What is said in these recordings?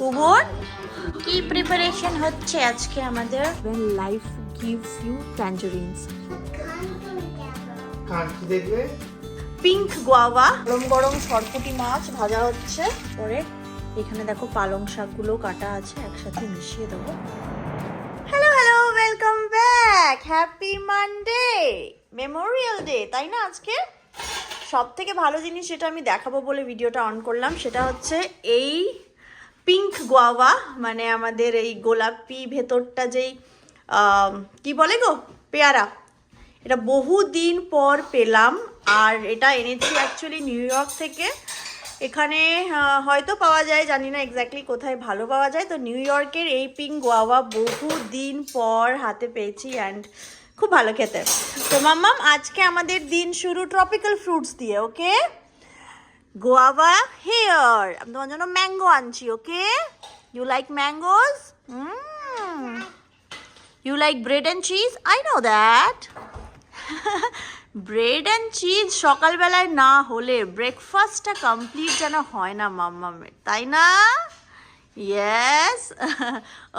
কুমোর কি প্রিপারেশন হচ্ছে আজকে আমাদের? When life gives you tangerines. কার কি দেখবে? পিঙ্ক গোয়াভা গরম গরম সরপুটি মাছ ভাজা হচ্ছে। পরে এখানে দেখো পালং শাকগুলো কাটা আছে একসাথে মিশিয়ে দেবো। Hello hello welcome back happy Monday memorial day তাই না আজকে? সব থেকে ভালো জিনিস যেটা আমি দেখাবো বলে ভিডিওটা অন করলাম সেটা হচ্ছে এই পিঙ্ক গোয়াভা মানে আমাদের এই গোলাপি ভেতরটা যেই কি বলে গো? পেয়ারা। এটা বহু দিন পর পেলাম, আর এটা এনেছি অ্যাকচুয়ালি নিউ ইয়র্ক থেকে। এখানে হয়তো পাওয়া যায়, জানি না এক্স্যাক্টলি কোথায় ভালো পাওয়া যায়। তো নিউ ইয়র্কের এই পিঙ্ক গোয়াভা বহু দিন পর হাতে পেয়েছি অ্যান্ড খুব ভালো খেতে। তো মাম্মাম, আজকে আমাদের দিন শুরু ট্রপিক্যাল ফ্রুটস দিয়ে ওকে গোয়াভা হেয়ার আমি তোমার জন্য ম্যাঙ্গো আনছি okay you like mangoes you like bread and cheese I know that bread and cheese সকালবেলায় না হলে ব্রেকফাস্টটা কমপ্লিট যেন হয় না মাম্মামের তাই না? ইয়েস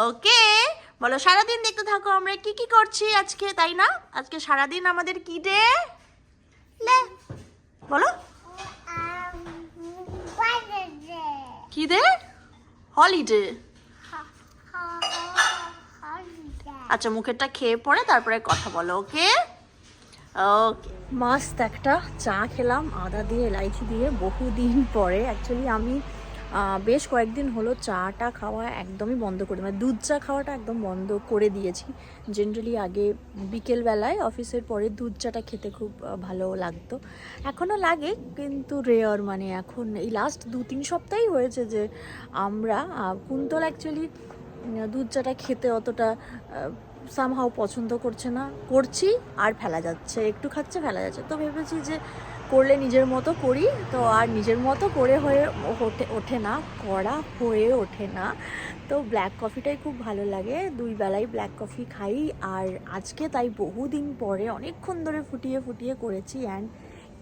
ওকে বলো সারাদিন দেখতে থাকো আমরা কি কি করছি আজকে তাই না? আজকে সারাদিন আমাদের কি ডে লে। বলো। কি দে? হলিডে আচ্ছা মুখেরটা খেয়ে পরে তারপরে কথা বলো, ওকে? ওকে মাস্ত একটা চা খেলাম, আদা দিয়ে, এলাইচি দিয়ে বহুদিন পরে। অ্যাকচুয়ালি আমি বেশ কয়েকদিন হলো চাটা খাওয়া একদমই বন্ধ করে মানে দুধ চা খাওয়াটা একদম বন্ধ করে দিয়েছি। জেনারেলি আগে বিকেলবেলায় অফিসের পরে দুধ চাটা খেতে খুব ভালো লাগতো। এখনও লাগে, কিন্তু রেয়ার মানে এখন এই লাস্ট দু তিন সপ্তাহই হয়েছে যে আমরা কুন্তল অ্যাকচুয়ালি দুধ চাটা খেতে অতটা সামহাও পছন্দ করছে না। করছি, আর ফেলা যাচ্ছে, একটু খাচ্ছে, ফেলা যাচ্ছে। তো ভেবেছি যে করলে নিজের মতো করি, তো আর নিজের মতো করে হয়ে ওঠে ওঠে না করা হয়ে ওঠে না। তো ব্ল্যাক কফিটাই খুব ভালো লাগে। দুই বেলায় ব্ল্যাক কফি খাই। আর আজকে তাই বহুদিন পরে অনেকক্ষণ ধরে ফুটিয়ে ফুটিয়ে করেছি অ্যান্ড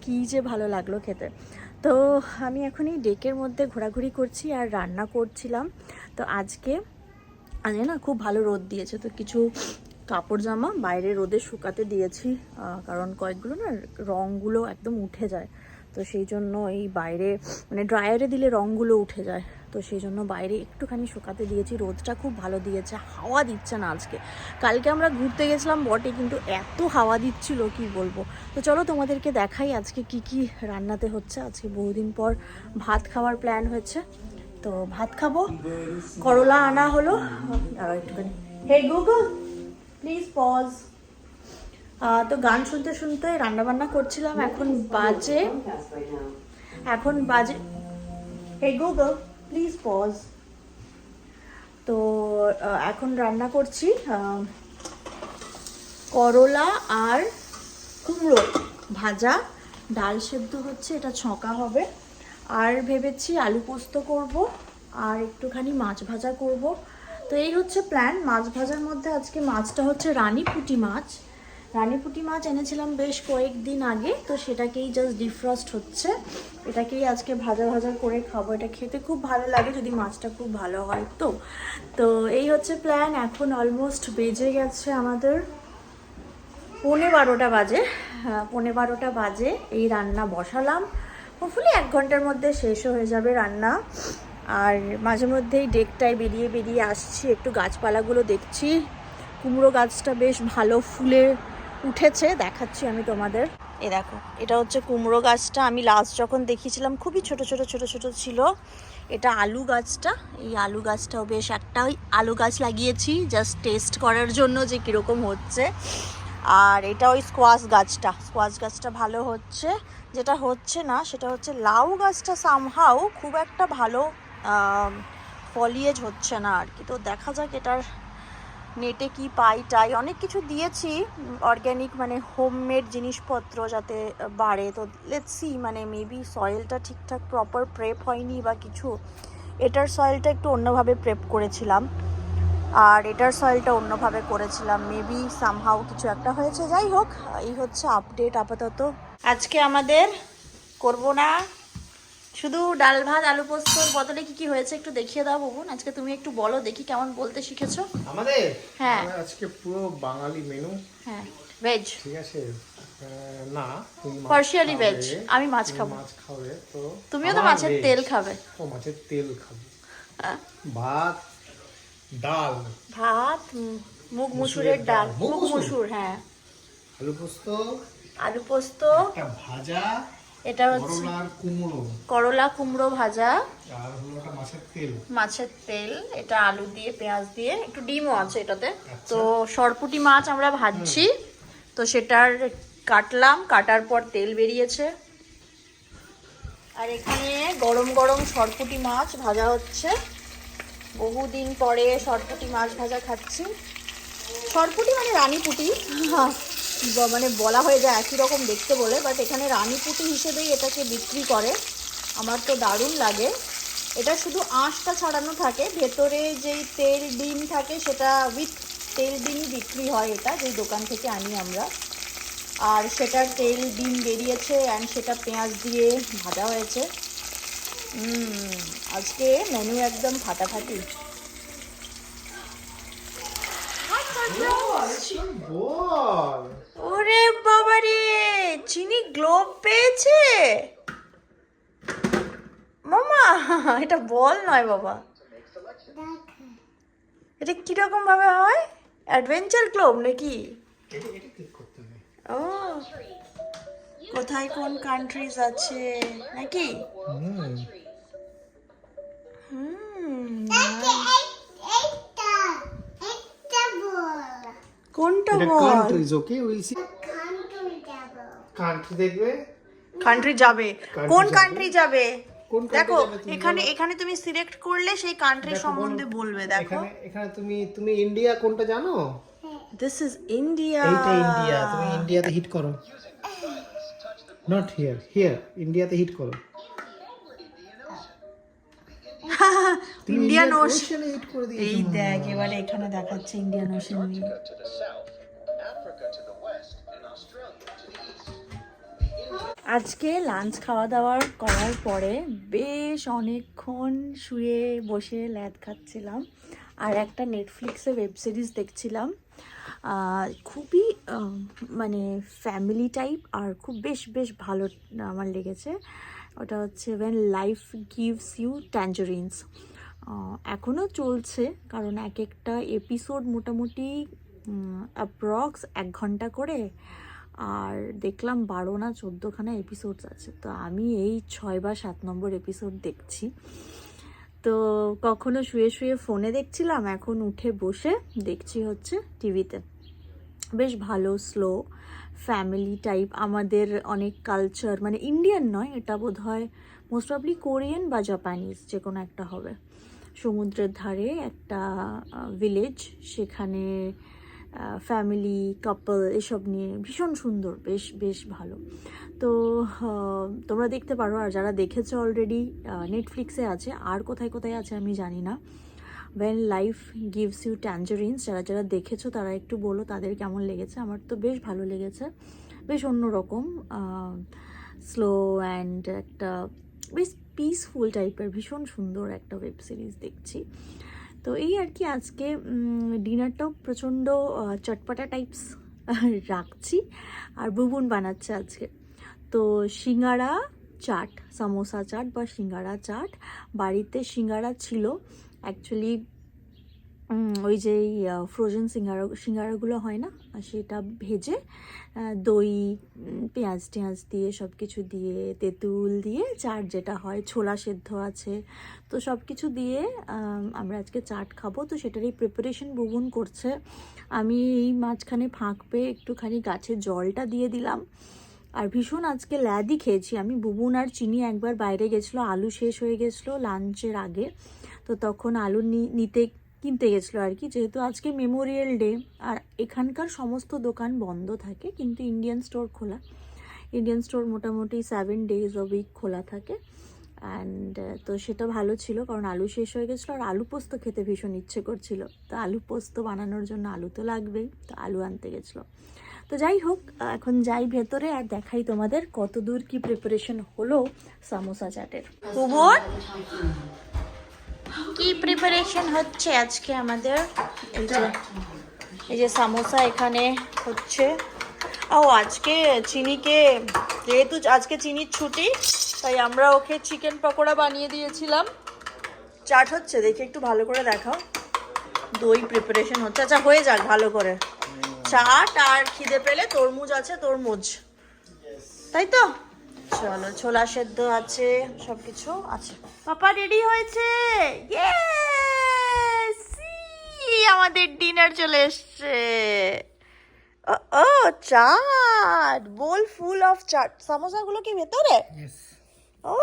কী যে ভালো লাগল খেতে। তো আমি এখন এই ডেকের মধ্যে ঘোরাঘুরি করছি আর রান্না করছিলাম। তো আজকে আজকে না খুব ভালো রোদ দিয়েছে। তো কিছু কাপড় জামা বাইরে রোদে শুকাতে দিয়েছি কারণ কয়েকগুলো না রঙগুলো একদম উঠে যায়। তো সেই জন্য এই বাইরে মানে ড্রায়ারে দিলে রঙগুলো উঠে যায়। তো সেই জন্য বাইরে একটুখানি শুকাতে দিয়েছি, রোদটা খুব ভালো দিয়েছে, হাওয়া দিচ্ছে না আজকে। কালকে আমরা ঘুরতে গেছিলাম বটে, কিন্তু এত হাওয়া দিচ্ছিল, কি বলব? তো চলো তোমাদেরকে দেখাই আজকে কি কি রান্নাতে হচ্ছে। আজকে বহুদিন পর ভাত খাওয়ার প্ল্যান হয়েছে। তো ভাত খাব, করলা আনা হলো। আর একটুখানি হে গুগল! প্লিজ পজ তো গান শুনতে শুনতে রান্না বান্না করছিলাম, এখন বাজে। এখন বাজে। হে গুগল প্লিজ পজ তো এখন রান্না করছি করলা আর কুমড়ো ভাজা। ডাল সেদ্ধ হচ্ছে, এটা ছকা হবে। আর ভেবেছি আলু পোস্ত করব, আর একটুখানি মাছ ভাজা করব। তো এই হচ্ছে প্ল্যান মাছ ভাজার মধ্যে আজকে মাছটা হচ্ছে রানী পুঁটি মাছ। রানী পুঁটি মাছ এনেছিলাম বেশ কয়েকদিন আগে তো সেটাকেই জাস্ট ডিফ্রস্ট হচ্ছে। এটাকেই আজকে ভাজা ভাজা করে খাব। এটা খেতে খুব ভালো লাগে যদি মাছটা খুব ভালো হয় তো। তো এই হচ্ছে প্ল্যান এখন অলমোস্ট বেজে গেছে আমাদের পৌনে বারোটা বাজে। হ্যাঁ, পৌনে বারোটা বাজে। এই রান্না বসালাম। হোপফুলি এক ঘণ্টার মধ্যে শেষও হয়ে যাবে রান্না। আর মাঝে মধ্যেই ডেকটায় বেরিয়ে বেরিয়ে আসছি, একটু গাছপালাগুলো দেখছি। কুমড়ো গাছটা বেশ ভালো ফুলে উঠেছে, দেখাচ্ছি আমি তোমাদের। এ দেখো, এটা হচ্ছে কুমড়ো গাছটা। আমি লাস্ট যখন দেখিয়েছিলাম, খুবই ছোট ছোট ছোট ছোট ছিল। এটা আলু গাছটা। এই আলু গাছটাও বেশ একটা ওই আলু গাছ লাগিয়েছি জাস্ট টেস্ট করার জন্য যে কীরকম হচ্ছে। আর এটা ওই স্কোয়াশ গাছটা। স্কোয়াশ গাছটা ভালো হচ্ছে। যেটা হচ্ছে না, সেটা হচ্ছে লাউ গাছটা সামহাও খুব একটা ভালো ফলিয়েজ হচ্ছে না আর কি। তো দেখা যাক এটার নেটে কি পাই টাই অনেক কিছু দিয়েছি অর্গ্যানিক মানে হোমমেড জিনিসপত্র যাতে বাড়ে। তো লেটস মানে মেবি সয়েলটা ঠিকঠাক প্রপার প্রেপ হয়নি বা কিছু। এটার সয়েলটা একটু অন্যভাবে প্রেপ করেছিলাম। আর এটার সয়েলটা অন্যভাবে করেছিলাম। মেবি সামহাও কিছু একটা হয়েছে। যাই হোক, এই হচ্ছে আপডেট আপাতত। আজকে আমাদের করব না। শুধু ডাল ভাত আলু পোস্তর বদলে কি কি হয়েছে একটু দেখিয়ে দাও বাবুন। আজকে তুমি একটু বলো দেখি কেমন বলতে শিখেছো। আমাদের? হ্যাঁ। আজকে পুরো বাঙালি মেনু হ্যাঁ ভেজ ঠিক আছে? না খাবে, veg, আমি মাছ খাব। মাছ খাবে তো তুমিও তো মাছের তেল খাবে। ও মাছের তেল খাবে। ভাত ডাল। ভাত মুগ মুসুরের ডাল। মুগ? মুসুর হ্যাঁ। আলু পোস্ত। আলু পোস্ত। একটা ভাজা। এটা হচ্ছে করলা কুমড়ো। ভাজা। আর হলো একটা মাছের তেল। এটা আলু দিয়ে পেঁয়াজ দিয়ে একটু ডিমও আছে এটাতে। তো সরপুটি মাছ আমরা ভাজছি। তো সেটার কাটলাম কাটার পর তেল বেরিয়েছে। আর এখানে গরম গরম সরপুটি মাছ ভাজা হচ্ছে। বহুদিন পরে সরপুটি মাছ ভাজা খাচ্ছি। সরপুটি মানে রানীপুটি। ব- মানে বলা হয়ে যায় একই রকম দেখতে বলে বাট এখানে রানীপুটি হিসেবেই এটাকে বিক্রি করে। আমার তো দারুণ লাগে। এটা শুধু আঁশটা ছাড়ানো থাকে, ভেতরে যেই তেল ডিম থাকে সেটা উইথ তেল ডিমই বিক্রি হয় এটা, যেই দোকান থেকে আনি আমরা। আর সেটার তেল ডিম বেরিয়েছে অ্যান্ড সেটা পেঁয়াজ দিয়ে ভাজা হয়েছে। আজকে মেনু একদম ফাটাফাটি। ওরে বাবা রে চিনি গ্লোব পেয়েছে মামা এটা বল নয় বাবা। এটা কীরকম ভাবে হয়? অ্যাডভেঞ্চার গ্লোব নাকি? ও। কোথায় কোন কান্ট্রিজ আছে? নাকি? কোনটা এটা বল? ওকে উইল সি কান্ট্রি দেখবে? কান্ট্রি যাবে। কোন কান্ট্রি যাবে? দেখো এখানে এখানে তুমি সিলেক্ট করলে সেই কান্ট্রি সম্বন্ধে বলবে দেখো। এখানে এখানে তুমি তুমি ইন্ডিয়া কোনটা জানো? দিস ইজ ইন্ডিয়া এইটা ইন্ডিয়া তুমি ইন্ডিয়াতে হিট করো। নট হিয়ার হিয়ার ইন্ডিয়াতে হিট করো। ইন্ডিয়ান ওশন হিট করে দিয়েছ। এই দেখ এবারে এখানে দেখাচ্ছে ইন্ডিয়ান ওশন নিয়ে আজকে লাঞ্চ খাওয়া দাওয়ার করার পরে বেশ অনেকক্ষণ শুয়ে বসে ল্যাদ খাচ্ছিলাম আর একটা নেটফ্লিক্সে ওয়েব সিরিজ দেখছিলাম। খুবই মানে ফ্যামিলি টাইপ আর খুব বেশ বেশ ভালো আমার লেগেছে। ওটা হচ্ছে when life gives you tangerines এখনও চলছে কারণ এক একটা এপিসোড মোটামুটি অ্যাপ্রক্স এক ঘণ্টা করে আর দেখলাম বারো না চোদ্দোখানা এপিসোডস আছে। তো আমি এই ছয় বা সাত নম্বর এপিসোড দেখছি। তো কখনো শুয়ে শুয়ে ফোনে দেখছিলাম, এখন উঠে বসে দেখছি হচ্ছে টিভিতে বেশ ভালো স্লো ফ্যামিলি টাইপ আমাদের অনেক কালচার মানে ইন্ডিয়ান নয়, এটা বোধ হয় মোস্ট প্রবলি কোরিয়ান বা জাপানিজ যে কোনো একটা হবে। সমুদ্রের ধারে একটা ভিলেজ সেখানে ফ্যামিলি কাপল এসব নিয়ে ভীষণ সুন্দর, বেশ বেশ ভালো। তো তোমরা দেখতে পারো, আর যারা দেখেছ অলরেডি নেটফ্লিক্সে আছে, আর কোথায় কোথায় আছে আমি জানি না। When life gives you tangerines যারা যারা দেখেছ, তারা একটু বলো, তাদের কেমন লেগেছে? আমার তো বেশ ভালো লেগেছে। বেশ অন্যরকম স্লো অ্যান্ড একটা বেশ পিসফুল টাইপের ভীষণ সুন্দর একটা ওয়েব সিরিজ দেখছি। তো এই আর কি আজকে ডিনারটাও প্রচণ্ড চটপটা টাইপস রাখছি আর বুবুন বানাচ্ছে আজকে। তো সিঙ্গারা চাট, সামোসা চাট বা সিঙ্গারা চাট। বাড়িতে সিঙ্গারা ছিল অ্যাকচুয়ালি ওই যে ফ্রোজেন সিঙ্গারা, সিঙ্গারাগুলো হয় না? সেটা ভেজে দই পেঁয়াজ টেঁয়াজ দিয়ে সব কিছু দিয়ে, তেঁতুল দিয়ে, চাট যেটা হয়, ছোলা সেদ্ধ আছে। তো সব কিছু দিয়ে আমরা আজকে চাট খাব। তো সেটারই প্রিপারেশন বুবুন করছে। আমি এই মাঝখানে ফাঁক পেয়ে একটুখানি গাছের জলটা দিয়ে দিলাম। আর ভীষণ আজকে ল্যাদি খেয়েছি। আমি বুবুন আর চিনি একবার বাইরে গেছিল, আলু শেষ হয়ে গেছিল লাঞ্চের আগে। তো তখন আলু নিতে কিনতে গেছিল আর কি। যেহেতু আজকে মেমোরিয়াল ডে আর এখানকার সমস্ত দোকান বন্ধ থাকে, কিন্তু ইন্ডিয়ান স্টোর খোলা। ইন্ডিয়ান স্টোর মোটামুটি সেভেন ডেজ অ উইক খোলা থাকে। অ্যান্ড তো সেটা ভালো ছিল, কারণ আলু শেষ হয়ে গেছিল আর আলু পোস্ত খেতে ভীষণ ইচ্ছে করছিল। তো আলু পোস্ত বানানোর জন্য আলু তো লাগবেই, তো আলু আনতে গেছিল। তো যাই হোক এখন যাই ভেতরে আর দেখাই তোমাদের কত দূর কি প্রিপারেশন হলো সামোসা চাটের। কি প্রিপারেশন হচ্ছে আজকে আমাদের? এই যে এই যে সামোসা এখানে হচ্ছে। ও, আজকে চিনিকে, যেহেতু আজকে চিনির ছুটি, তাই আমরা ওকে চিকেন পকোড়া বানিয়ে দিয়েছিলাম। চাট হচ্ছে, দেখে একটু ভালো করে দেখাও। দই প্রিপারেশন হচ্ছে। আচ্ছা হয়ে যাক ভালো করে। চাট আর খিদে পেলে তরমুজ আছে, তরমুজ। তাই তো? চলো ছোলা সেদ্ধ আছে সবকিছু আছে। পাপা রেডি হয়েছে? আমাদের ডিনার চলে এসছে। ও ও chaat bowl full of chaat. সামোসাগুলো কি ভেতরে? ও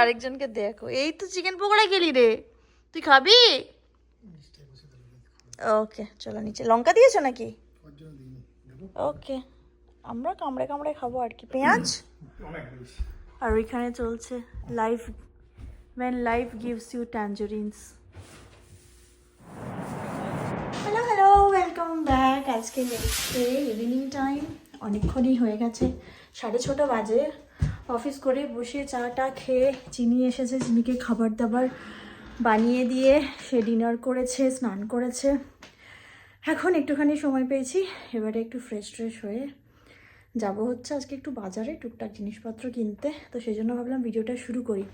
আরেকজনকে দেখো। এই তো চিকেন পকোড়া গেলি রে। তুই খাবি? ওকে চলো নিচে। লঙ্কা দিয়েছ নাকি? ওকে আমরা কামড়ে কামড়ে খাব আর কি। পেঁয়াজ? আর ওইখানে চলছে life when life gives you tangerines hello hello welcome back আজকে হচ্ছে ইভিনিং টাইম অনেকক্ষণই হয়ে গেছে, সাড়ে ছটা বাজে। অফিস করে বসে চাটা খেয়ে চিনি এসেছে, চিনিকে খাবার দাবার বানিয়ে দিয়ে সে ডিনার করেছে, স্নান করেছে। এখন একটুখানি সময় পেয়েছি, এবারে একটু ফ্রেশ ট্রেশ হয়ে যাব হচ্ছে আজকে একটু বাজারে টুকটাক জিনিসপত্র কিনতে, তো সেই জন্য ভাবলাম ভিডিওটা শুরু করি।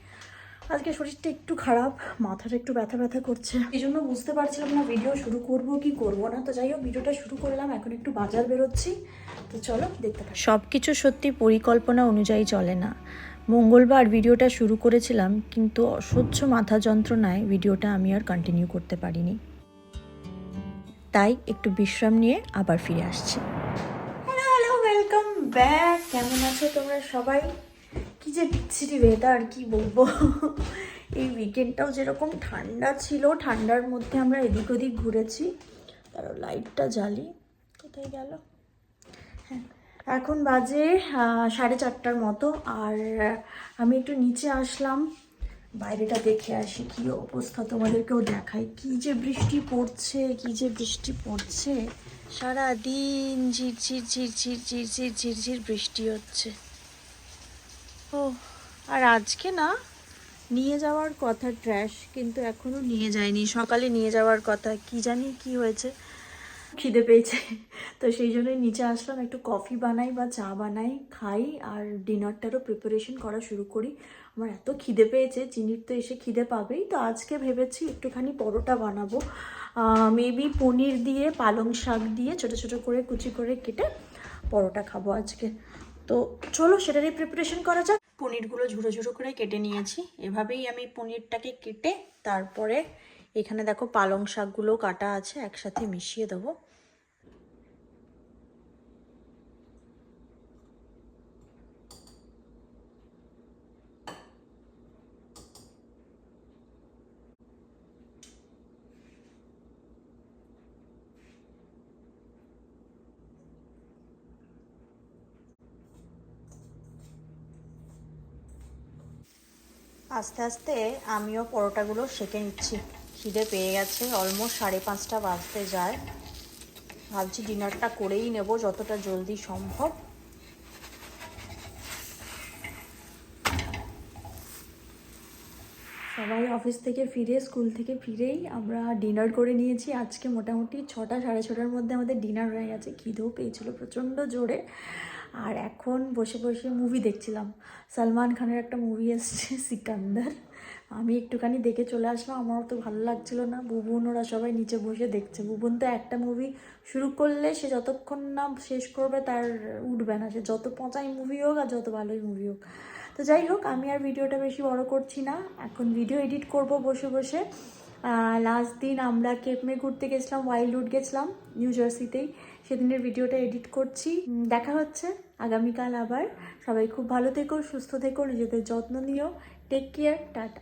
আজকে শরীরটা একটু খারাপ, মাথাটা একটু ব্যথা ব্যথা করছে। এই জন্য বুঝতে পারছিলাম না ভিডিও শুরু করব কি করব না, তো যাই হোক ভিডিওটা শুরু করলাম, এখন একটু বাজার বেরোচ্ছি। তো চলো দেখতে পাচ্ছি সব কিছু সত্যি পরিকল্পনা অনুযায়ী চলে না। মঙ্গলবার ভিডিওটা শুরু করেছিলাম, কিন্তু অসহ্য মাথা যন্ত্রণায় ভিডিওটা আমি আর কন্টিনিউ করতে পারিনি। তাই একটু বিশ্রাম নিয়ে আবার ফিরে আসছি। ব্যাক, কেমন আছো তোমরা সবাই? কি যে বিচ্ছিরি ওয়েদার কি বলব? এই উইকেন্ডটাও যেরকম ঠান্ডা ছিল, ঠান্ডার মধ্যে আমরা এদিক ওদিক ঘুরেছি। তার লাইটটা জ্বালি, কোথায় গেল? হ্যাঁ এখন বাজে সাড়ে চারটার মতো, আর আমি একটু নিচে আসলাম। বাইরেটা দেখে আসি, কি অবস্থা তোমাদেরকেও দেখাই। কি যে বৃষ্টি পড়ছে, কি যে বৃষ্টি পড়ছে। সারা দিন ঝিরঝির ঝিরঝির ঝিরঝির ঝিরঝির বৃষ্টি হচ্ছে। ও, আর আজকে না, নিয়ে যাওয়ার কথা ট্র্যাশ কিন্তু এখনও নিয়ে যায়নি। সকালে নিয়ে যাওয়ার কথা, কি জানি কি হয়েছে। খিদে পেয়েছে। তো সেই জন্যই নিচে আসলাম, একটু কফি বানাই বা চা বানাই, খাই আর ডিনারটারও প্রিপারেশন করা শুরু করি। আমার এত খিদে পেয়েছে, চিনির তো এসে খিদে পাবেই। তো আজকে ভেবেছি একটুখানি পরোটা বানাবো। মেবি পনির দিয়ে, পালং শাক দিয়ে ছোটো ছোটো করে, কুচি করে কেটে পরোটা খাব আজকে। তো চলো সেটারই প্রিপারেশন করা যাক। পনিরগুলো ঝুড়ো ঝুড়ো করে কেটে নিয়েছি। এভাবেই আমি পনিরটাকে কেটে তারপরে এখানে দেখো পালং শাকগুলো কাটা আছে, একসাথে মিশিয়ে দেবো। আস্তে আস্তে আমিও পরোটাগুলো সেঁকে নিচ্ছি। খিদে পেয়ে গেছে অলমোস্ট সাড়ে পাঁচটা বাজতে যায়। ভাবছি ডিনারটা করেই নেব, যতটা জলদি সম্ভব। সবাই অফিস থেকে ফিরে স্কুল থেকে ফিরেই আমরা ডিনার করে নিয়েছি। আজকে মোটামুটি ছটা, সাড়ে ছটার মধ্যে আমাদের ডিনার হয়ে গেছে। খিদেও পেয়েছিল প্রচণ্ড জোরে। আর এখন বসে বসে মুভি দেখছিলাম। সালমান খানের একটা মুভি এসছে, সিকান্দার। আমি একটুখানি দেখে চলে আসলাম। আমার তো ভালো লাগছিল না। বুবুন ওরা সবাই নিচে বসে দেখছে। বুবুন তো একটা মুভি শুরু করলে সে যতক্ষণ না শেষ করবে তার উঠবে না। সে যত পচাই মুভি হোক আর যত ভালোই মুভি হোক। তো যাই হোক, আমি আর ভিডিওটা বেশি বড় করছি না। এখন ভিডিও এডিট করব বসে বসে। লাস্ট দিন আমরা কেপমে ঘুরতে গেছিলাম ওয়াইল্ডউড গেছিলাম নিউ জার্সিতেই সেদিনের ভিডিওটা এডিট করছি। দেখা হচ্ছে আগামীকাল আবার। সবাই খুব ভালো থেকো, সুস্থ থেকো, নিজেদের যত্ন নিও। Take care tata.